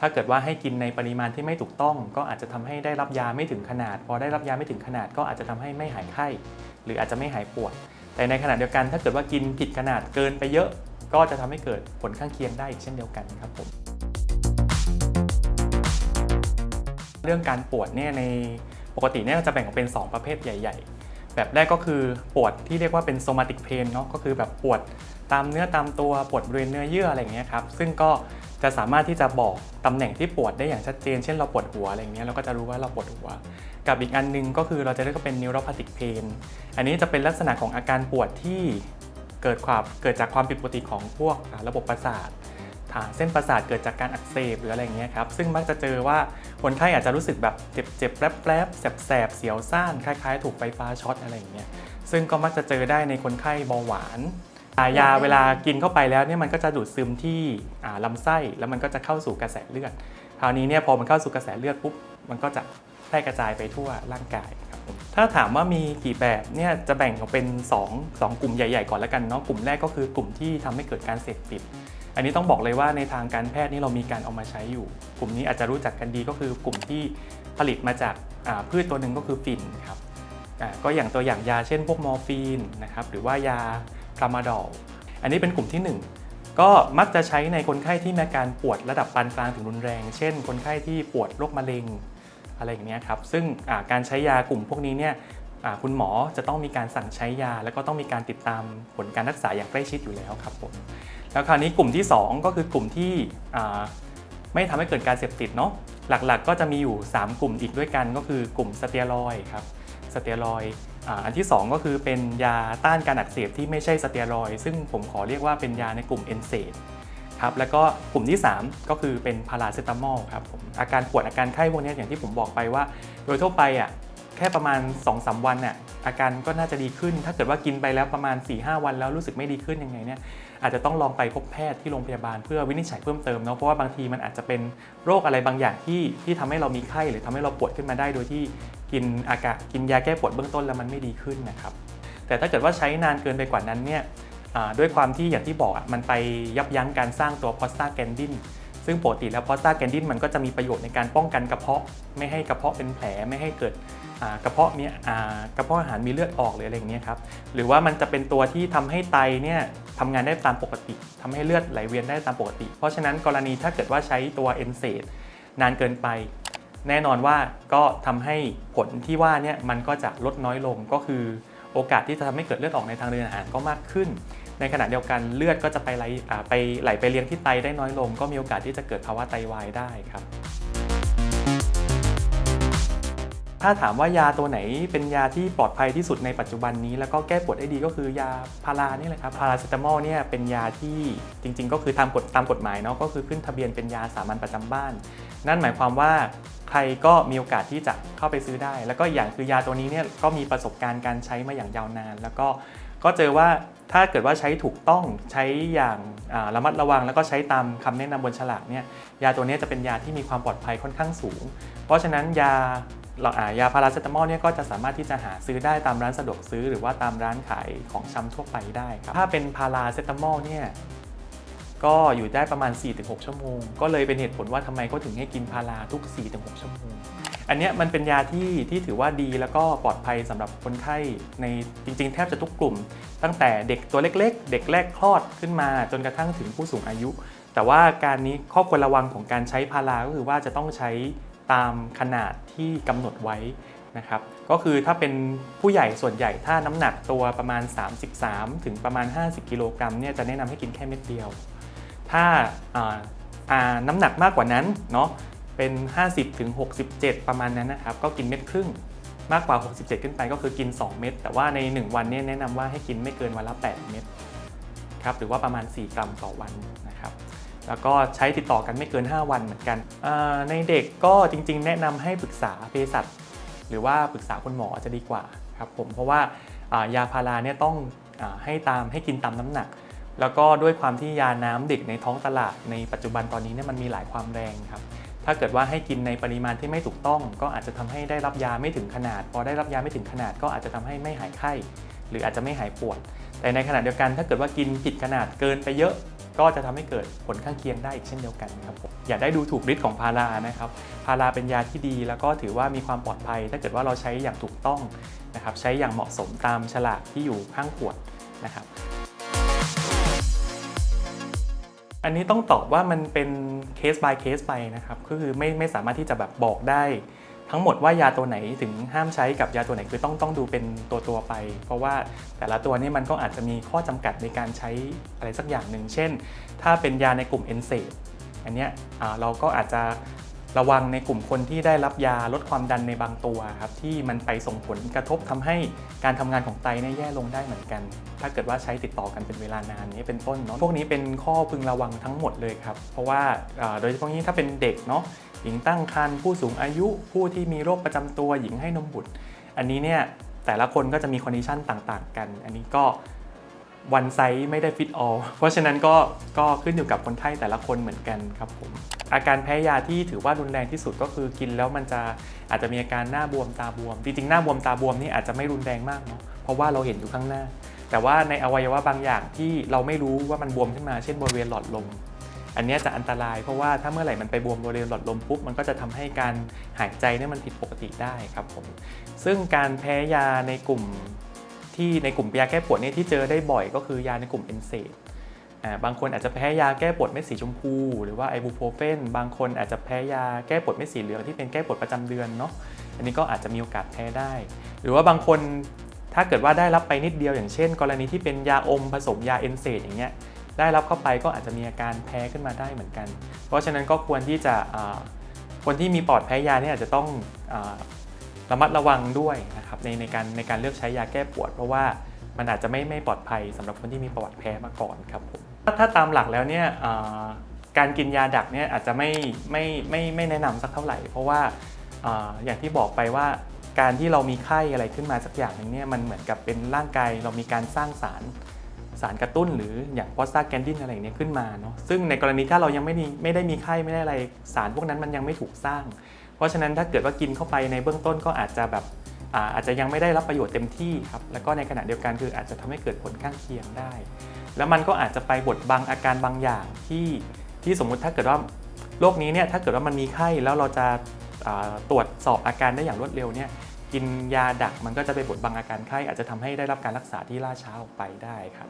ถ้าเกิดว่าให้กินในปริมาณที่ไม่ถูกต้อง ก็อาจจะทำให้ได้รับยาไม่ถึงขนาด พอได้รับยาไม่ถึงขนาดก็อาจจะทำให้ไม่หายไข้ หรืออาจจะไม่หายปวด แต่ในขณะเดียวกัน ถ้าเกิดว่ากินผิดขนาดเกินไปเยอะ ก็จะทำให้เกิดผลข้างเคียงได้อีกเช่นเดียวกันครับผมเรื่องการปวดเนี่ยในปกติเนี่ยจะแบ่งออกเป็น 2 ประเภทใหญ่ ๆ แบบแรกก็คือปวดที่เรียกว่าเป็น somatic pain เนาะก็คือแบบปวดตามเนื้อตามตัวปวดบริเวณเนื้อเยื่ออะไรอย่างเงี้ยครับซึ่งก็ จะสามารถที่จะบอกตำแหน่งที่ปวดได้อย่างชัดเจน เช่นเราปวดหัวอะไรอย่างเงี้ยเราก็จะรู้ว่าเราปวดหัว กับอีกอันหนึงก็คือเราจะเรียกว่าเป็น neuropathic pain อันนี้จะเป็นลักษณะของอาการปวดที่เกิดความเกิดจากความผิดปกติของพวกระบบประสาทฐานเส้นประสาทเกิดจากการอักเสบหรืออะไรอย่างเงี้ยครับ ซึ่งมักจะเจอว่าคนไข้อาจจะรู้สึกแบบเจ็บเจ็บแปรบแปรบแสบแสบเสียวซ่านคล้ายๆ ถูกไฟฟ้าช็อตอะไรอย่างเงี้ย ซึ่งก็มักจะเจอได้ในคนไข้เบาหวาน ยาเวลากินเข้าไปแล้วเนี่ยมันก็จะดูดซึมที่ลำไส้แล้วมันก็จะเข้าสู่กระแสเลือด คราวนี้เนี่ยพอมันเข้าสู่กระแสเลือดปุ๊บมันก็จะแพร่กระจายไปทั่วร่างกายครับถ้าถามว่ามีกี่แบบเนี่ยจะแบ่งออกเป็น 2 2 กลุ่มใหญ่ ๆ ก่อนแล้วกันเนาะกลุ่มแรกก็คือกลุ่มที่ทำให้เกิดการเสพติด อันนี้ต้องบอกเลยว่าในทางการแพทย์นี่เรามีการเอามาใช้อยู่ กลุ่มนี้อาจจะรู้จักกันดีก็คือกลุ่มที่ผลิตมาจากาพืชตัวหนึ่งก็คือฝินครับก็อย่างตัวอย่างยาเช่นพวกมอร์ฟีนนะครับหรือว่ายา ทรามาดอลอันนี้เป็นกลุ่มที่ 1 ก็มักจะใช้ในคนไข้ที่มีอาการปวดระดับปานกลางถึงรุนแรง เช่น คนไข้ที่ปวดโรคมะเร็งอะไรอย่างเงี้ครับซึ่งการใช้ยากลุ่มพวกนี้เนี่ยคุณหมอจะต้องมีการสั่งใช้ยา แล้วก็ต้องมีการติดตามผลการรักษาอย่างใกล้ชิดอยู่แล้วครับผมแล้วคราวนี้กลุ่มที่ 2 ก็คือกลุ่มที่ไม่ทำให้เกิดการเสพติดเนาะหลักๆก็จะมีอยู่ 3 กลุ่มอีกด้วยกันก็คือกลุ่มสเตียรอยครับสเตียรอย อันที่ 2 ก็คือเป็นยาต้านการอักเสบที่ไม่ใช่สเตียรอยซึ่งผมขอเรียกว่าเป็นยาในกลุ่มเอนเซดครับแล้วก็กลุ่มที่ 3 ก็คือเป็นพาราเซตามอลครับผมอาการปวดอาการไข้พวกนี้อย่างที่ผมบอกไปว่า โดยทั่วไปอะ แค่ประมาณ 2-3 วันน่ะอาการก็น่าจะดีขึ้น ถ้าเกิดว่ากินไปแล้วประมาณ 4-5 วันแล้วรู้สึกไม่ดีขึ้นยังไงเนี่ยอาจจะต้องลองไปพบแพทย์ที่โรงพยาบาลเพื่อวินิจฉัยเพิ่มเติมเนาะเพราะว่าบางทีมันอาจจะเป็นโรคอะไรบางอย่างที่ที่ทำให้เรามีไข้หรือทำให้เราปวดขึ้นมาได้โดยที่กินอากาศกินยาแก้ปวดเบื้องต้นแล้วมันไม่ดีขึ้นนะครับแต่ถ้าเกิดว่าใช้นานเกินไปกว่านั้นเนี่ยด้วยความที่อย่างที่บอกอะมันไปยับยั้งการสร้างตัวพอสตาแกนดิน ซึ่งปกติแล้วพอสตาแกนดินมันก็จะมีประโยชน์ในการป้องกันกระเพาะไม่ให้กระเพาะเป็นแผลไม่ให้เกิดกระเพาะมีกระเพาะอาหารมีเลือดออกหรืออะไรอย่างเงี้ยครับหรือว่ามันจะเป็นตัวที่ทำให้ไตเนี่ยทำงานได้ตามปกติทำให้เลือดไหลเวียนได้ตามปกติ เพราะฉะนั้นกรณีถ้าเกิดว่าใช้ตัวเอนเซดนานเกินไป แน่นอนว่าก็ทำให้ผลที่ว่าเนี่ยมันก็จะลดน้อยลงก็คือโอกาสที่จะทำให้เกิดเลือดออกในทางเดินอาหารก็มากขึ้น ในขณะเดียวกันเลือดก็จะไปไหลไปไหลไปเลี้ยงที่ไตได้น้อยลง ก็มีโอกาสที่จะเกิดภาวะไตวายได้ครับ ถ้าถามว่ายาตัวไหนเป็นยาที่ปลอดภัยที่สุดในปัจจุบันนี้ แล้วก็แก้ปวดได้ดีก็คือยาพารานี่แหละครับพาราเซตามอลเนี่ยเป็นยาที่จริง ๆ ก็คือตามกฎตามกฎหมายเนาะก็คือขึ้นทะเบียนเป็นยาสามัญประจำบ้าน นั่นหมายความว่าใครก็มีโอกาสที่จะเข้าไปซื้อได้ แล้วก็อย่างคือยาตัวนี้เนี่ยก็มีประสบการณ์การใช้มาอย่างยาวนาน แล้วก็ก็เจอว่า ถ้าเกิดว่าใช้ถูกต้องใช้อย่างระมัดระวัง แล้วก็ใช้ตามคำแนะนำบนฉลากเนี่ยยาตัวนี้จะเป็นยาที่มีความปลอดภัยค่อนข้างสูง เพราะฉะนั้นยาเราอ่ายาพาราเซตามอลเนี่ยก็จะสามารถที่จะหาซื้อได้ตามร้านสะดวกซื้อ หรือว่าตามร้านขายของชำทั่วไปได้ครับถ้าเป็นพาราเซตามอลเนี่ยก็อยู่ได้ประมาณ 4-6 ชั่วโมง ก็เลยเป็นเหตุผลว่าทำไมเขาถึงให้กินพาราทุก 4-6 ชั่วโมง อันนี้มันเป็นยาที่ที่ถือว่าดีแล้วก็ปลอดภัยสำหรับคนไข้ในจริง ๆ แทบจะทุกกลุ่ม ตั้งแต่เด็กตัวเล็ก ๆ เด็กแรกคลอดขึ้นมาจนกระทั่งถึงผู้สูงอายุ แต่ว่าการนี้ข้อควรระวังของการใช้พาราก็คือว่าจะต้องใช้ตามขนาดที่กำหนดไว้นะครับก็คือถ้าเป็นผู้ใหญ่ส่วนใหญ่ถ้าน้ำหนักตัวประมาณ 33 ถึงประมาณ 50 กิโลกรัมเนี่ยจะแนะนำให้กินแค่เม็ดเดียว ถ้าอ่าอ่าน้ำหนักมากกว่านั้นเนาะ เป็น 50ถึง67 ประมาณนั้นนะครับ ก็กินเม็ดครึ่งมากกว่า 67 ขึ้นไปก็คือกิน 2 เม็ดแต่ว่าใน 1 วันเนี่ยแนะนำว่าให้กินไม่เกินวันละ 8 เม็ดครับหรือว่าประมาณ 4 กรัมต่อวันนะครับแล้วก็ใช้ติดต่อกันไม่เกิน 5 วันเหมือนกันอ่าในเด็กก็จริง ๆ แนะนำให้ปรึกษาเภสัชหรือว่าปรึกษาคุณหมอจะดีกว่าครับผมเพราะว่ายาพาราเนี่ยต้องอให้ตามให้กินตามน้ำหนัก แล้วก็ด้วยความที่ยาน้ำเด็กในท้องตลาดในปัจจุบันตอนนี้เนี่ยมันมีหลายความแรงครับ ถ้าเกิดว่าให้กินในปริมาณที่ไม่ถูกต้อง ก็อาจจะทำให้ได้รับยาไม่ถึงขนาด พอได้รับยาไม่ถึงขนาดก็อาจจะทำให้ไม่หายไข้ หรืออาจจะไม่หายปวด แต่ในขณะเดียวกัน ถ้าเกิดว่ากินผิดขนาดเกินไปเยอะ ก็จะทำให้เกิดผลข้างเคียงได้อีกเช่นเดียวกันครับผมอย่าได้ดูถูกฤทธิ์ของพารานะครับพาราเป็นยาที่ดี แล้วก็ถือว่ามีความปลอดภัย ถ้าเกิดว่าเราใช้อย่างถูกต้องนะครับใช้อย่างเหมาะสมตามฉลากที่อยู่ข้างขวดนะครับ อันนี้ต้องตอบว่ามันเป็นเคส by เคสไปนะครับก็คือไม่ไม่สามารถที่จะแบบบอกได้ ทั้งหมดว่ายาตัวไหนถึงห้ามใช้กับยาตัวไหนคือต้องต้องดูเป็นตัวตัวไป เพราะว่าแต่ละตัวนี่มันก็อาจจะมีข้อจำกัดในการใช้อะไรสักอย่างหนึ่ง เช่น ถ้าเป็นยาในกลุ่มเอนเซอันเนี้ยเราก็อาจจะ ระวังในกลุ่มคนที่ได้รับยาลดความดันในบางตัวครับที่มันไปส่งผลกระทบทำให้การทำงานของไตเนี่ยแย่ลงได้เหมือนกัน ถ้าเกิดว่าใช้ติดต่อกันเป็นเวลานานนี้เป็นต้นเนาะพวกนี้เป็นข้อพึงระวังทั้งหมดเลยครับ เพราะว่าโดยเฉพาะยิ่งถ้าเป็นเด็กเนาะหญิงตั้งครรภ์ผู้สูงอายุผู้ที่มีโรคประจำตัวหญิงให้นมบุตร อันนี้เนี่ยแต่ละคนก็จะมีคอนดิชันต่างๆ กัน อันนี้ก็วันไซส์ไม่ได้ฟิตออลเพราะฉะนั้นก็ก็ขึ้นอยู่กับคนไข้แต่ละคนเหมือนกันครับผม อาการแพ้ยาที่ถือว่ารุนแรงที่สุดก็คือกินแล้วมันจะอาจจะมีอาการหน้าบวมตาบวม จริงๆ หน้าบวมตาบวมนี่อาจจะไม่รุนแรงมากเนาะเพราะว่าเราเห็นอยู่ข้างหน้า แต่ว่าในอวัยวะบางอย่างที่เราไม่รู้ว่ามันบวมขึ้นมาเช่นบริเวณหลอดลมอันนี้จะอันตรายเพราะว่าถ้าเมื่อไหร่มันไปบวมบริเวณหลอดลมปุ๊บมันก็จะทำให้การหายใจเนี่ยมันผิดปกติได้ครับผมซึ่งการแพ้ยาในกลุ่มที่ในกลุ่มยาแก้ปวดเนี่ยที่เจอได้บ่อยก็คือยาในกลุ่มเอนเซด บางคนอาจจะแพ้ยาแก้ปวดเม็ดสีชมพู หรือว่าไอบูโพรเฟนบางคนอาจจะแพ้ยาแก้ปวดเม็ดสีเหลืองที่เป็นแก้ปวดประจำเดือนเนาะอันนี้ก็อาจจะมีโอกาสแพ้ได้ หรือว่าบางคนถ้าเกิดว่าได้รับไปนิดเดียวอย่างเช่น กรณีที่เป็นยาอมผสมยาเอนเซดอย่างเงี้ยได้รับเข้าไปก็อาจจะมีอาการแพ้ขึ้นมาได้เหมือนกัน เพราะฉะนั้นก็ควรที่จะคนที่มีปอดแพ้ยาเนี่ยอาจจะต้องอระมัดระวังด้วยนะครับในในการในการเลือกใช้ยาแก้ปวด เพราะว่ามันอาจจะไม่ไม่ปลอดภัยสำหรับคนที่มีประวัติแพ้มาก่อนครับผม ถ้าตามหลักแล้วเนี่ยการกินยาดักเนี่ยอาจจะไม่ไม่ไม่ไม่แนะนำสักเท่าไหร่ เพราะว่าอย่างที่บอกไปว่าการที่เรามีไข้อะไรขึ้นมาสักอย่างหนึ่งเนี่ยมันเหมือนกับเป็นร่างกายเรามีการสร้างสารสารกระตุ้นหรืออย่างโพสตาแกนดินอะไรเนี้ยขึ้นมาเนาะซึ่งในกรณีถ้าเรายังไม่มีไม่ได้มีไข้ไม่ได้อะไรสารพวกนั้นมันยังไม่ถูกสร้าง เพราะฉะนั้นถ้าเกิดว่ากินเข้าไปในเบื้องต้นก็อาจจะแบบ อาจจะยังไม่ได้รับประโยชน์เต็มที่ครับแล้วก็ในขณะเดียวกันคืออาจจะทำให้เกิดผลข้างเคียงได้ แล้วมันก็อาจจะไปบดบังอาการบางอย่างที่ที่สมมุติถ้าเกิดว่าโรคนี้เนี่ยถ้าเกิดว่ามันมีไข้แล้วเราจะตรวจสอบอาการได้อย่างรวดเร็วเนี่ยกินยาดักมันก็จะไปบดบังอาการไข้อาจจะทำให้ได้รับการรักษาที่ล่าช้าออกไปได้ครับ